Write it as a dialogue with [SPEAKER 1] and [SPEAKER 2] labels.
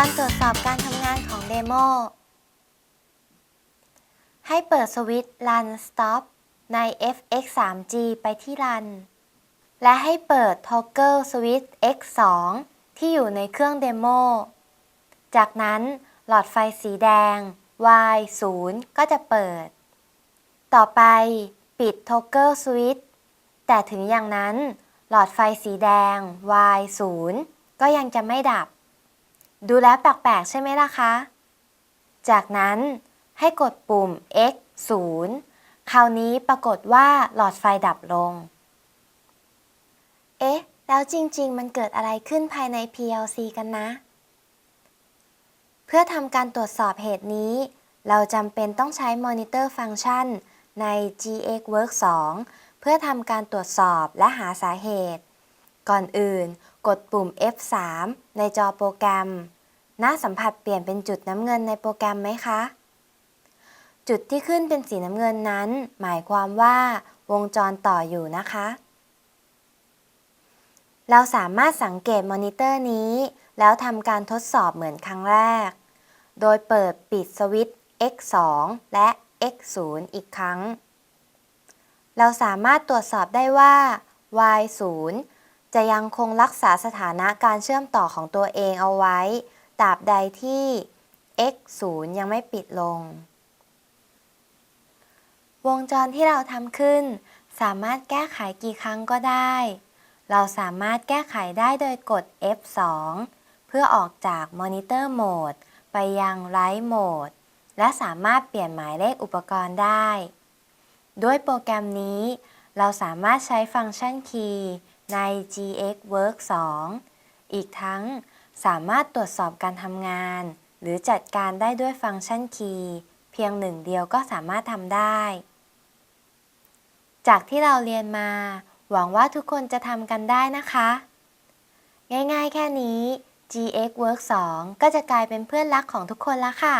[SPEAKER 1] การตรวจสอบการทำงานของเดโม ให้เปิดสวิตช์ Run Stop ใน FX3G ไปที่ Run และให้เปิด Toggle Switch X2 ที่อยู่ในเครื่องเดโม จากนั้นหลอดไฟสีแดง Y0 ก็จะเปิด ต่อไปปิด Toggle Switch แต่ถึงอย่างนั้นหลอดไฟสีแดง Y0 ก็ยังจะไม่ดับ ดูแล้วแปลกๆใช่ไหมล่ะคะ จากนั้นให้กดปุ่ม X 0คราวนี้ปรากฏว่าหลอดไฟดับลง เอ๊ะ แล้วจริง ๆ มันเกิดอะไรขึ้นภายใน PLC กันนะ เพื่อทำการตรวจสอบเหตุนี้ เราจำเป็นต้องใช้ Monitor Function ใน GXWorks 2เพื่อทำการตรวจสอบและหาสาเหตุ ก่อนอื่น กดปุ่ม F3 ในจอโปรแกรม หน้าสัมผัสเปลี่ยนเป็นจุดน้ำเงินในโปรแกรมไหมคะ จุดที่ขึ้นเป็นสีน้ำเงินนั้น หมายความว่าวงจรต่ออยู่นะคะ เราสามารถสังเกตมอนิเตอร์นี้ แล้วทำการทดสอบเหมือนครั้งแรก โดยเปิดปิดสวิตช์ X2 และ X0 อีกครั้ง เราสามารถตรวจสอบได้ว่า Y0 จะยังคงรักษาสถานะการเชื่อมต่อของตัวเองเอาไว้ ตราบใดที่ X0 ยังไม่ปิดลง วงจรที่เราทำขึ้น สามารถแก้ไขกี่ครั้งก็ได้ เราสามารถแก้ไขได้โดยกด F2 เพื่อออกจาก Monitor Mode ไปยัง Write Mode และสามารถเปลี่ยนหมายเลขอุปกรณ์ได้ ด้วยโปรแกรมนี้ เราสามารถใช้ฟังก์ชันคีย์ ใน GX Work 2 อีกทั้งสามารถตรวจสอบการทำงาน หรือจัดการได้ด้วยฟังก์ชันคีย์เพียงหนึ่งเดียวก็สามารถทำได้ จากที่เราเรียนมา หวังว่าทุกคนจะทำกันได้นะคะ ง่ายๆแค่นี้ GX Work 2 ก็จะกลายเป็นเพื่อนรักของทุกคนแล้วค่ะ